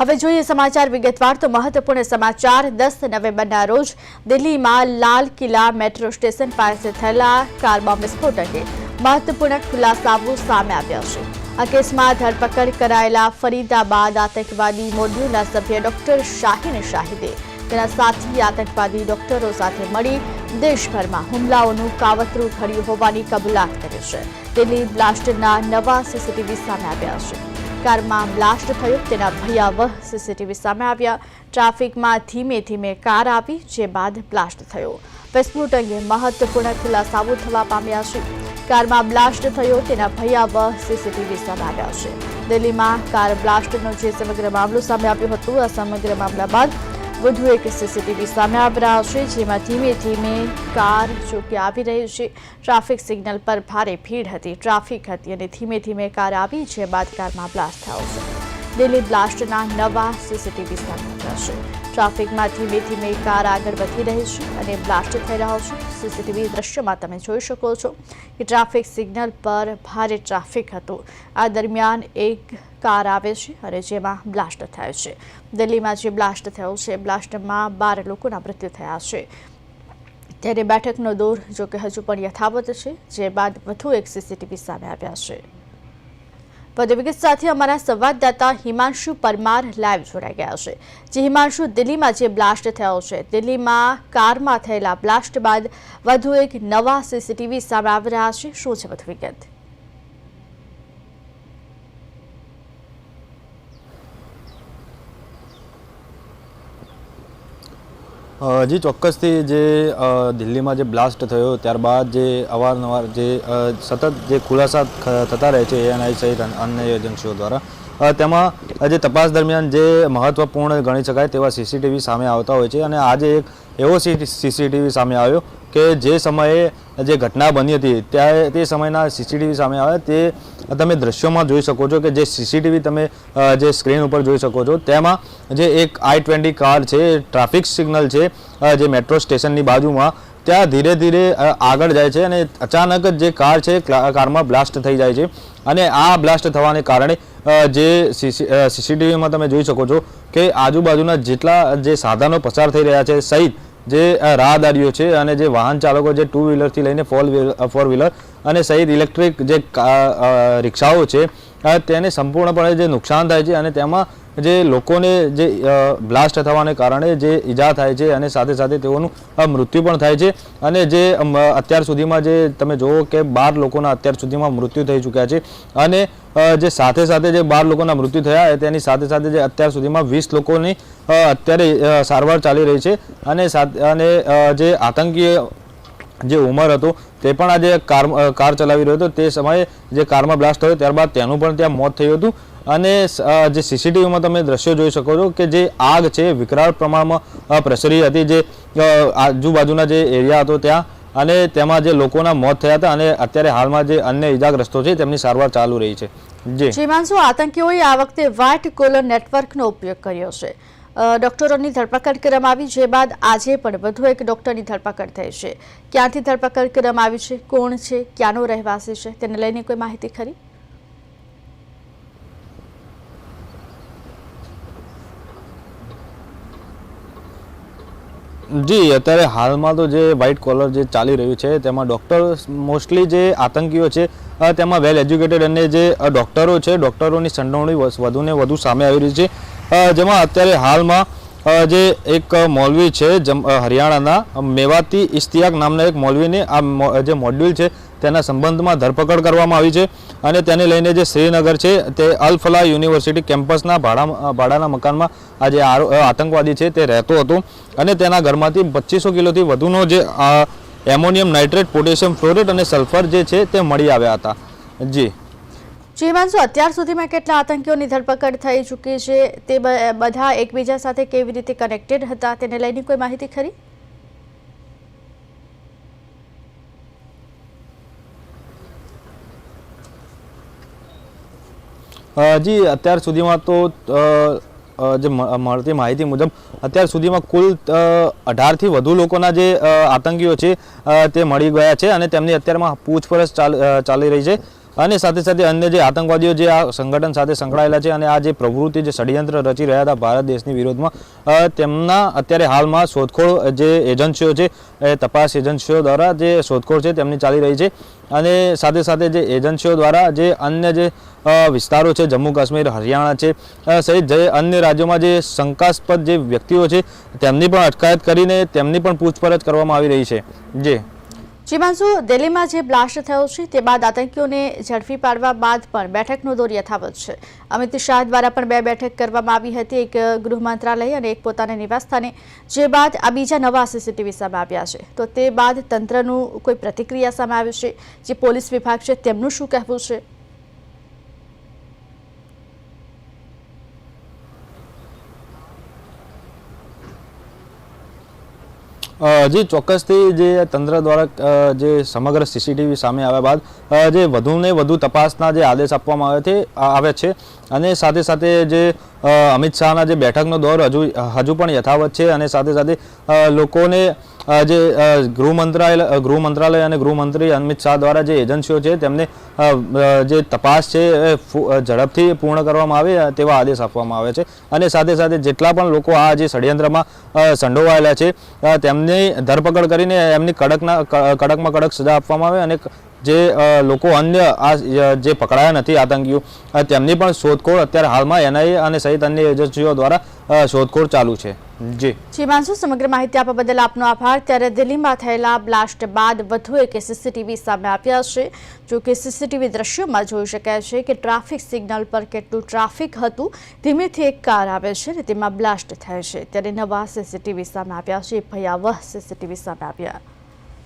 હવે જોઈએ સમાચાર વિગતવાર તો મહત્વપૂર્ણ સમાચાર, દસ નવેમ્બરના રોજ દિલ્હીમાં લાલ કિલ્લા મેટ્રો સ્ટેશન પાસે થયેલા કાર વિસ્ફોટ અંગે મહત્વપૂર્ણ ખુલાસાઓ સામે આવ્યા છે. આ કેસમાં ધરપકડ કરાયેલા ફરીદાબાદ આતંકવાદી મોડ્યુલના સભ્ય ડોક્ટર શાહીન શાહિદે તેના સાથી આતંકવાદી ડોક્ટરો સાથે મળી દેશભરમાં હુમલાઓનું કાવતરું ઘડ્યું હોવાની કબૂલાત કરી છે. દિલ્હી બ્લાસ્ટના નવા સીસીટીવી સામે આવ્યા છે. કારમાં બ્લાસ્ટ થયો. તેના ભયાવહ સીસીટીવી સામે આવ્યા. ટ્રાફિકમાં ધીમે ધીમે કાર આવી, જે બાદ બ્લાસ્ટ થયો. વિસ્ફોટ અંગે મહત્વપૂર્ણ ખુલાસાઓ થવા પામ્યા છે. કારમાં બ્લાસ્ટ થયો, તેના ભયાવહ સીસીટીવી સામે આવ્યા છે. દિલ્હીમાં કાર બ્લાસ્ટનો જે સમગ્ર મામલો સામે આવ્યો હતો, આ સમગ્ર મામલા બાદ વધુ એક સીસીટીવી સામે આવી છે, જેમાં ધીમે ધીમે કાર જોકે આવી રહી છે. ટ્રાફિક સિગ્નલ પર ભારે ભીડ હતી. ટ્રાફિક હતી અને ધીમે ધીમે કાર આવી, જે બાદ કારમાં બ્લાસ્ટ થયો છે. દિલ્હી બ્લાસ્ટના નવા સીસીટીવી સામે આવ્યા છે. ટ્રાફિકમાં ધીમે ધીમે કાર આગળ વધી રહી છે અને બ્લાસ્ટ થઈ રહ્યો છે. સીસીટીવી દ્રશ્યમાં તમે જોઈ શકો છો કે ટ્રાફિક સિગ્નલ પર ભારે ટ્રાફિક હતો. આ દરમિયાન એક કાર આવે છે અને જેમાં બ્લાસ્ટ થાય છે. દિલ્હીમાં જે બ્લાસ્ટ થયો છે, બ્લાસ્ટમાં બાર લોકોના મૃત્યુ થયા છે. ત્યારે બેઠકનો દોર જોકે હજુ પણ યથાવત છે, જે બાદ વધુ એક સીસીટીવી સામે આવ્યા છે. વધુ વિગત સાથે અમારા સંવાદદાતા હિમાંશુ પરમાર લાઈવ જોડાઈ ગયા છે. જે હિમાંશુ, દિલ્હીમાં જે બ્લાસ્ટ થયો છે, દિલ્હીમાં કારમાં થયેલા બ્લાસ્ટ બાદ વધુ એક નવા સીસીટીવી સામે આવી રહ્યા છે. શું છે વધુ વિગત જી, ચોક્કસથી જે દિલ્હીમાં જે બ્લાસ્ટ થયો, ત્યારબાદ જે અવારનવાર જે સતત જે ખુલાસા થતા રહે છે એએનઆઈ સહિત અન્ય એજન્સીઓ દ્વારા તેમાં જે તપાસ દરમિયાન જે મહત્વપૂર્ણ ગણી શકાય તેવા સીસીટીવી સામે આવતા હોય છે અને આજે એક એવો સીસીટીવી સામે આવ્યો કે જે સમયે જે ઘટના બની હતી ત્યારે તે સમયના સીસીટીવી સામે આવ્યા તે તમે દ્રશ્યોમાં જોઈ શકો છો કે જે સીસીટીવી તમે જે સ્ક્રીન ઉપર જોઈ શકો છો, તેમાં જે એક આઈ ટ્વેન્ટી કાર છે, ટ્રાફિક સિગ્નલ છે જે મેટ્રો સ્ટેશનની બાજુમાં, ત્યાં ધીરે ધીરે આગળ જાય છે અને અચાનક જ જે કાર છે કારમાં બ્લાસ્ટ થઈ જાય છે અને આ બ્લાસ્ટ થવાને કારણે જે સીસીટીવીમાં તમે જોઈ શકો છો કે આજુબાજુના જેટલા જે સાધનો પસાર થઈ રહ્યા છે, સહિત જે રાહદારીઓ છે અને જે વાહન ચાલકો જે ટુ વ્હીલરથી લઈને ફોર ફોર વ્હીલર અને સહિત ઇલેક્ટ્રિક જે રિક્ષાઓ છે તેને સંપૂર્ણપણે જે નુકસાન થાય છે અને તેમાં જે લોકોને જે બ્લાસ્ટ થવાને કારણે જે ઈજા થાય છે અને સાથે સાથે તેઓનું મૃત્યુ પણ થાય છે. અને જે અત્યાર સુધીમાં જે તમે જુઓ કે બાર લોકોના અત્યાર સુધીમાં મૃત્યુ થઈ ચૂક્યા છે. અને જે સાથે સાથે જે બાર લોકોના મૃત્યુ થયા તેની સાથે સાથે જે અત્યાર સુધીમાં વીસ લોકોની અત્યારે સારવાર ચાલી રહી છે. અને અને જે આતંકી જે ઉમર હતો તે પણ આજે કાર કાર ચલાવી રહ્યો હતો. તે સમયે જે કારમાં બ્લાસ્ટ થયો ત્યારબાદ તેનું પણ ત્યાં મોત થયું હતું. અને જે સીસીટીવીમાં તમે દ્રશ્યો જોઈ શકો છો કે જે આગ છે, વિકરાળ પ્રમાણમાં પ્રસરી હતી, જે આજુબાજુના જે એરિયા હતો ત્યાં, અને તેમાં જે લોકોના મોત થયા હતા અને અત્યારે હાલમાં જે અન્ય ઇજાગ્રસ્તો છે તેમની સારવાર ચાલુ રહી છે. જી. શ્રીમાંશુ આતંકીઓએ આ વખતે વ્હાઇટ કોલર નેટવર્કનો ઉપયોગ કર્યો છે. ડોક્ટરોની ધરપકડ કરવામાં આવી, જે બાદ આજે પણ વધુ એક ડોક્ટરની ધરપકડ થઈ છે. ક્યાંથી ધરપકડ કરવામાં આવી છે? કોણ છે? ક્યાંનો રહેવાસી છે? તેને લઈને કોઈ માહિતી ખરી? જી, અત્યારે હાલમાં તો જે વ્હાઇટ કોલર જે ચાલી રહ્યું છે, તેમાં ડૉક્ટર મોસ્ટલી જે આતંકીઓ છે તેમાં વેલ એજ્યુકેટેડ અને જે ડૉક્ટરો છે ડૉક્ટરોની સંડોવણી વધુને વધુ સામે આવી રહી છે. જેમાં અત્યારે હાલમાં જે એક મૌલવી છે હરિયાણાના મેવાતી ઇશ્તિયાક નામના એક મૌલવીની આ જે મોડ્યુલ છે, તેના સંબંધમાં ધરપકડ કરવામાં આવી છે અને તેને લઈને જે શ્રીનગર છે, તે અલફલા યુનિવર્સિટી કેમ્પસના ભાડા ભાડાના મકાનમાં આ જે આતંકવાદી છે, તે રહેતો હતો અને તેના ઘરમાંથી પચીસો કિલોથી વધુનો જે એમોનિયમ નાઇટ્રેટ, પોટેશિયમ ફ્લોરેટ અને સલ્ફર જે છે, તે મળી આવ્યા હતા. જી. શ્રીમાંશુ અત્યાર સુધીમાં કેટલા આતંકીઓની ધરપકડ થઈ ચૂકી છે? તે બધા એકબીજા સાથે કેવી રીતે કનેક્ટેડ હતા? તેને લઈને કોઈ માહિતી ખરી? જી, અત્યાર સુધીમાં તો જે મળતી માહિતી મુજબ, અત્યાર સુધીમાં કુલ અઢારથી વધુ લોકોના જે આતંકીઓ છે તે મળી ગયા છે અને તેમની અત્યારમાં પૂછપરછ ચાલી રહી છે. અને સાથે સાથે અન્ય જે આતંકવાદીઓ જે આ સંગઠન સાથે સંકળાયેલા છે અને આ જે પ્રવૃત્તિ, જે ષડયંત્ર રચી રહ્યા હતા ભારત દેશની વિરોધમાં તેમના અત્યારે હાલમાં શોધખોળ જે એજન્સીઓ છે તપાસ એજન્સીઓ દ્વારા જે શોધખોળ છે તેમની ચાલી રહી છે. અને સાથે સાથે જે એજન્સીઓ દ્વારા જે અન્ય જે વિસ્તારો છે, જમ્મુ કાશ્મીર, હરિયાણા છે સહિત જે અન્ય રાજ્યોમાં જે શંકાસ્પદ જે વ્યક્તિઓ છે, તેમની પણ અટકાયત કરીને તેમની પણ પૂછપરછ કરવામાં આવી રહી છે. જે. જીમાંશુ દિલ્હીમાં જે બ્લાસ્ટ થયો છે તે બાદ આતંકીઓને ઝડપી પાડવા બાદ પણ બેઠકનો દોર યથાવત છે. અમિત શાહ દ્વારા પણ બે બેઠક કરવામાં આવી હતી, એક ગૃહ મંત્રાલય અને એક પોતાના નિવાસસ્થાને જે બાદ આ બીજા નવા સીસીટીવી સામે આવ્યા છે. તો તે બાદ તંત્રનું કોઈ પ્રતિક્રિયા સામે આવી છે? જે પોલીસ વિભાગ છે, તેમનું શું કહેવું છે? જી, ચોક્કસથી જે તંત્ર દ્વારા જે સમગ્ર સીસીટીવી સામે આવ્યા બાદ જે વધુને વધુ તપાસના જે આદેશ આપવામાં આવે છે આવે છે, અને સાથે સાથે જે અમિત શાહના જે બેઠકનો દોર હજુ હજુ પણ યથાવત છે, અને સાથે સાથે લોકોને જે ગૃહ મંત્રાલય ગૃહ મંત્રાલય અને ગૃહમંત્રી અમિત શાહ દ્વારા જે એજન્સીઓ છે, તેમને જે તપાસ છે, એ ઝડપથી પૂર્ણ કરવામાં આવે, તેવા આદેશ આપવામાં આવે છે. અને સાથે સાથે જેટલા પણ લોકો આ જે ષડયંત્રમાં સંડોવાયેલા છે તેમની ધરપકડ કરીને એમની કડકના કડકમાં કડક સજા આપવામાં આવે અને જે લોકો અન્ય આ જે પકડાયા નથી આતંકીઓ તેમની પણ શોધખોળ અત્યારે હાલમાં એનઆઈએ અને સહિત અન્ય એજન્સીઓ દ્વારા શોધખોળ ચાલુ છે. જી. માનસુ સમગ્ર માહિતી આપવા બદલ આપનો આભાર. ત્યારે દિલ્હીમાં થયેલા બ્લાસ્ટ બાદ વધુ એક સીસીટીવી સામે આવ્યા છે. જો કે સીસીટીવી દ્રશ્યોમાં જોઈ શકાય છે કે ટ્રાફિક સિગ્નલ પર કેટલું ટ્રાફિક હતું. ધીમેથી એક કાર આવે છે અને તેમાં બ્લાસ્ટ થાય છે. ત્યારે નવા સીસીટીવી સામે આવ્યા છે. ભયાવહ સીસીટીવી સામે આવ્યા.